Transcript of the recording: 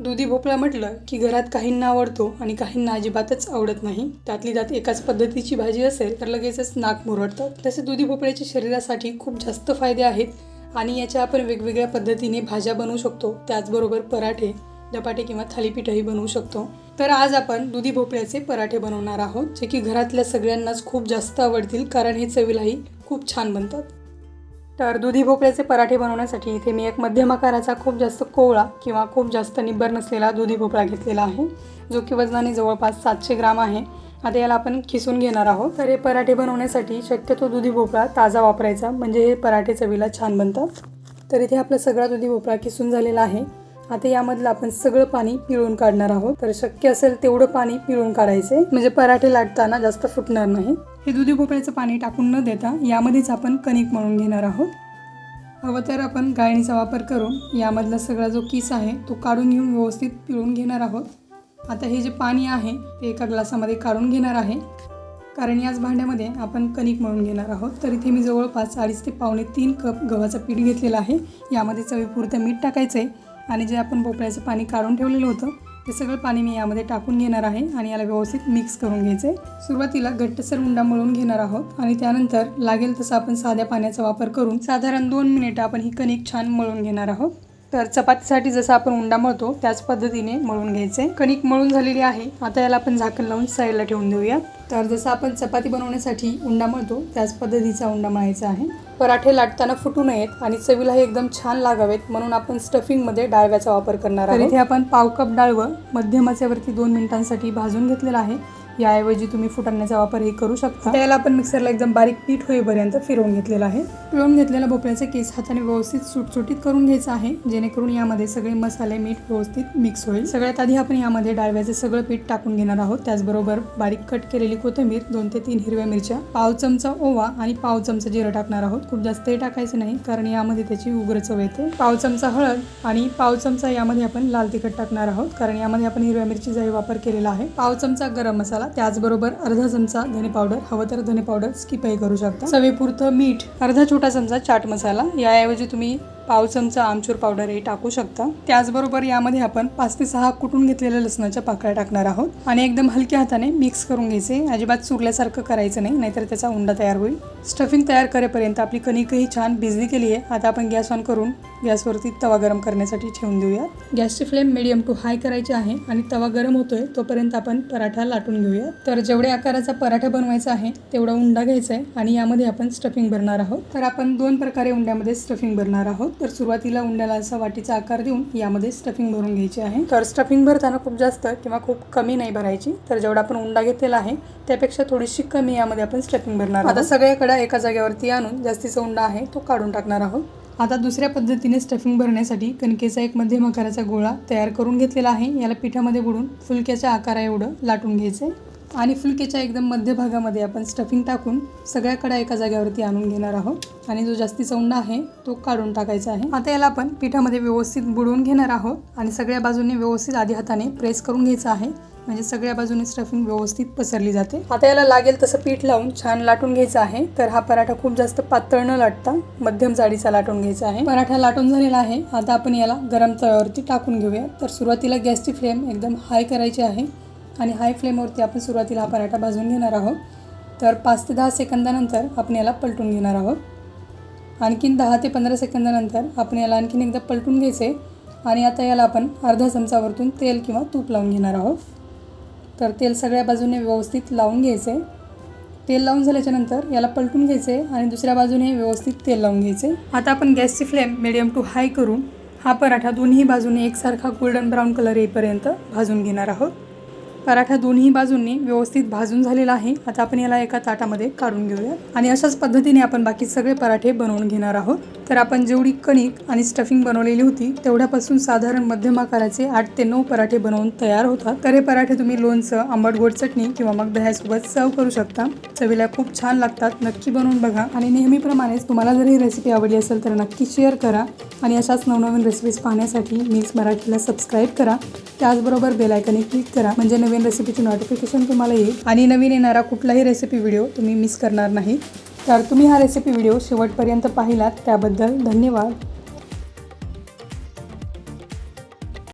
दुधी भोपळा म्हटलं की घरात काहींना आवडतो आणि काहींना अजिबातच आवडत नाही. त्यातली त्यात एकाच पद्धतीची भाजी असेल तर लगेचच नाक मुरडतात तसे दुधी भोपळ्याच्या शरीरासाठी खूप जास्त फायदे आहेत आणि याच्या आपण वेगवेगळ्या पद्धतीने भाज्या बनवू शकतो. त्याचबरोबर पराठे धपाटे किंवा थालीपीठही बनवू शकतो. तर आज आपण दुधी भोपळ्याचे पराठे बनवणार आहोत जे की घरातल्या सगळ्यांनाच खूप जास्त आवडतील कारण हे चवीलाही खूप छान बनतात. तर दुधी भोपळ्याचे पराठे बनवण्यासाठी इथे मी एक मध्यम आकाराचा खूप जास्त कोवळा किंवा खूप जास्त निब्बर नसलेला दुधी भोपळा घेतलेला आहे. जो की वजनाने जवळपास सातशे ग्राम आहे. आता याला आपण खिसून घेणार आहोत. तर हे पराठे बनवण्यासाठी शक्यतो दुधी भोपळा ताजा वापरायचा. म्हणजे हे पराठे चवीला छान बनतात. तर इथे आपला सगळा दुधी भोपळा किसून झालेला आहे. आता यामधलं आपण सगळं पाणी पिळून काढणार आहोत. तर शक्य असेल तेवढं पाणी पिळून काढायचे. म्हणजे पराठे लाटताना जास्त फुटणार नाही. हे दुधी भोपळ्याचं पाणी टाकून न देता यामध्येच आपण कणिक मळून घेणार आहोत. हवं तर आपण गाळणीचा वापर करून यामधला सगळा जो किस आहे तो काढून घेऊन व्यवस्थित पिळून घेणार आहोत. आता हे जे पाणी आहे ते एका ग्लासामध्ये काढून घेणार आहे. कारण याच भांड्यामध्ये आपण कणिक मळून घेणार आहोत. तर इथे मी जवळपास अडीच ते पावणे तीन कप गव्हाचं पीठ घेतलेलं आहे. यामध्ये चवीपुरतं मीठ टाकायचं आहे आणि जे आपण भोपळ्याचं पाणी काढून ठेवलेलं होतं ते सगळं पाणी मी यामध्ये टाकून घेणार आहे आणि याला व्यवस्थित मिक्स करून घ्यायचं. आहे सुरुवातीला घट्टसर उंडा मळून घेणार आहोत आणि त्यानंतर लागेल तसं आपण साध्या पाण्याचा वापर करून साधारण दोन मिनिटं आपण ही कणिक छान मळून घेणार आहोत. तर चपातीसाठी जसं आपण उंडा मळतो त्याच पद्धतीने मळून घ्यायचे. कणिक मळून झालेली आहे. आता याला आपण झाकण लावून साईडला ठेवून देऊया. तर जसं आपण चपाती बनवण्यासाठी उंडा मळतो त्याच पद्धतीचा उंडा मळायचा आहे. पराठे लाटताना फुटू नयेत आणि चवीलाही एकदम छान लागावेत म्हणून आपण स्टफिंगमध्ये डाळव्याचा वापर करणार आहोत. इथे आपण पाव कप डाळवं मध्यम आचेवरती दोन मिनिटांसाठी भाजून घेतलेलं आहे. याऐवजी तुम्ही फुटाण्याचा वापरही करू शकता. त्याला आपण मिक्सरला एकदम बारीक पीठ होईपर्यंत फिरवून घेतलेलं आहे. पिळून घेतलेला भोपळ्याचे केस हाताने व्यवस्थित सुटसुटीत करून घ्यायचं आहे. जेणेकरून यामध्ये सगळे मसाले मीठ व्यवस्थित मिक्स होईल. सगळ्यात आधी आपण यामध्ये डाळव्याचे सगळं पीठ टाकून घेणार आहोत. त्याचबरोबर बारीक कट केलेली कोथिंबीर दोन ते तीन हिरव्या मिरच्या पाव चमचा ओवा आणि पाव चमचा जिरं टाकणार आहोत. खूप जास्त हे टाकायचं नाही कारण यामध्ये त्याची उग्र चव येते. पाव चमचा हळद आणि पाव चमचा यामध्ये आपण लाल तिखट टाकणार आहोत कारण यामध्ये आपण हिरव्या मिरचीचाही वापर केलेला आहे. पाव चमचा गरम मसाला त्याचबरोबर अर्धा चमचा धने पावडर हवं तर धने पावडर स्किपही करू शकता. चवीपुरतं मीठ अर्धा छोटा चमचा चाट मसाला याऐवजी तुम्ही पाव चमचा आमचूर पावडरही टाकू शकता. त्याचबरोबर यामध्ये आपण पाच ते सहा कुटून घेतलेल्या लसणाच्या पाकळ्या टाकणार आहोत. आणि एकदम हलक्या हाताने मिक्स करून घ्यायचे. अजिबात चुरल्यासारखं करायचं नाही नाहीतर त्याचा उंडा तयार होईल. स्टफिंग तयार करेपर्यंत आपली कणिकही छान भिजली गेली आहे. आता आपण गॅस ऑन करून गॅसवरती तवा गरम करण्यासाठी ठेवून देऊया. गॅसची फ्लेम मिडियम टू हाय करायची आहे आणि तवा गरम होतोय तोपर्यंत आपण पराठा लाटून घेऊया. तर जेवढ्या आकाराचा पराठा बनवायचा आहे तेवढा उंडा घ्यायचा आहे आणि यामध्ये आपण स्टफिंग भरणार आहोत. तर आपण दोन प्रकारे उंड्यामध्ये स्टफिंग भरणार आहोत. तर सुरुवातीला उंड्याला असा वाटीचा आकार देऊन यामध्ये स्टफिंग भरून घ्यायची आहे. तर स्टफिंग भरताना खूप जास्त किंवा खूप कमी नाही भरायची. तर जेवढा आपण उंडा घेतलेला आहे त्यापेक्षा थोडीशी कमी यामध्ये आपण स्टफिंग भरणार आता सगळ्याकडे एका जागेवरती आणून जास्तीचा उंडा आहे तो काढून टाकणार आहोत. आता दुसऱ्या पद्धतीने स्टफिंग भरण्यासाठी कणकेचा एक मध्यम आकाराचा गोळा तयार करून घेतलेला आहे. याला पिठामध्ये बुडून फुलक्याच्या आकारा एवढं लाटून घ्यायचं आणि फुलकेच्या एकदम मध्य भागामध्ये आपण स्टफिंग टाकून सगळ्या कडा एका जाग्यावरती आणून घेणार आहोत. आणि जो जास्तीचा उंडा आहे तो काढून टाकायचा आहे. आता याला आपण पिठामध्ये व्यवस्थित बुडवून घेणार आहोत. आणि सगळ्या बाजूने व्यवस्थित आधी हाताने प्रेस करून घ्यायचा आहे. म्हणजे सगळ्या बाजूने स्टफिंग व्यवस्थित पसरली जाते. आता याला लागेल तसं पीठ लावून छान लाटून घ्यायचं आहे. तर हा पराठा खूप जास्त पातळ न लाटता मध्यम जाडीचा लाटून घ्यायचा आहे. पराठा लाटून झालेला आहे. आता आपण याला गरम तळ्यावरती टाकून घेऊया. तर सुरुवातीला गॅसची फ्लेम एकदम हाय करायची आहे. आणि हाय फ्लेमवरती आपण सुरुवातीला हा पराठा भाजून घेणार आहोत. तर पाच ते दहा सेकंदानंतर आपण याला पलटून घेणार आहोत. आणखीन दहा ते पंधरा सेकंदानंतर आपण याला आणखीन एकदा पलटून घ्यायचे आणि आता याला आपण अर्धा चमचावरतून तेल किंवा तूप लावून घेणार आहोत. तर तेल सगळ्या बाजूने व्यवस्थित लावून घ्यायचे. तेल लावून झाल्याच्यानंतर याला पलटून घ्यायचे आणि दुसऱ्या बाजूने व्यवस्थित तेल लावून घ्यायचे. आता आपण गॅसची फ्लेम मिडियम टू हाय करून हा पराठा दोन्ही बाजूने एकसारखा गोल्डन ब्राऊन कलर येईपर्यंत भाजून घेणार आहोत. पराठा दोन्ही बाजूंनी व्यवस्थित भाजून झालेला आहे. आता आपण याला एका ताटामध्ये काढून घेऊया. आणि अशाच पद्धतीने आपण बाकी सगळे पराठे बनवून घेणार आहोत. तर आपण जेवढी कणिक आणि स्टफिंग बनवलेली होती तेवढ्यापासून साधारण मध्यम आकाराचे आठ ते नऊ पराठे बनवून तयार होतात. तर हे पराठे तुम्ही लोणचं आंबट गोड चटणी किंवा मग दह्यासोबत सर्व करू शकता. चवीला खूप छान लागतात. नक्की बनवून बघा. आणि नेहमीप्रमाणेच तुम्हाला जर ही रेसिपी आवडली असेल तर नक्की शेअर करा. आणि अशाच नवनवीन रेसिपीज पाहण्यासाठी मीच मराठीला सबस्क्राईब करा. त्याचबरोबर बेलायकने क्लिक करा. म्हणजे नवीन रेसिपीची नोटिफिकेशन तुम्हाला येईल. आणि नवीन येणारा कुठलाही रेसिपी व्हिडिओ तुम्ही मिस करणार नाही. तर तुम्ही हा रेसिपी व्हिडिओ शेवटपर्यंत पाहिलात. त्याबद्दल धन्यवाद.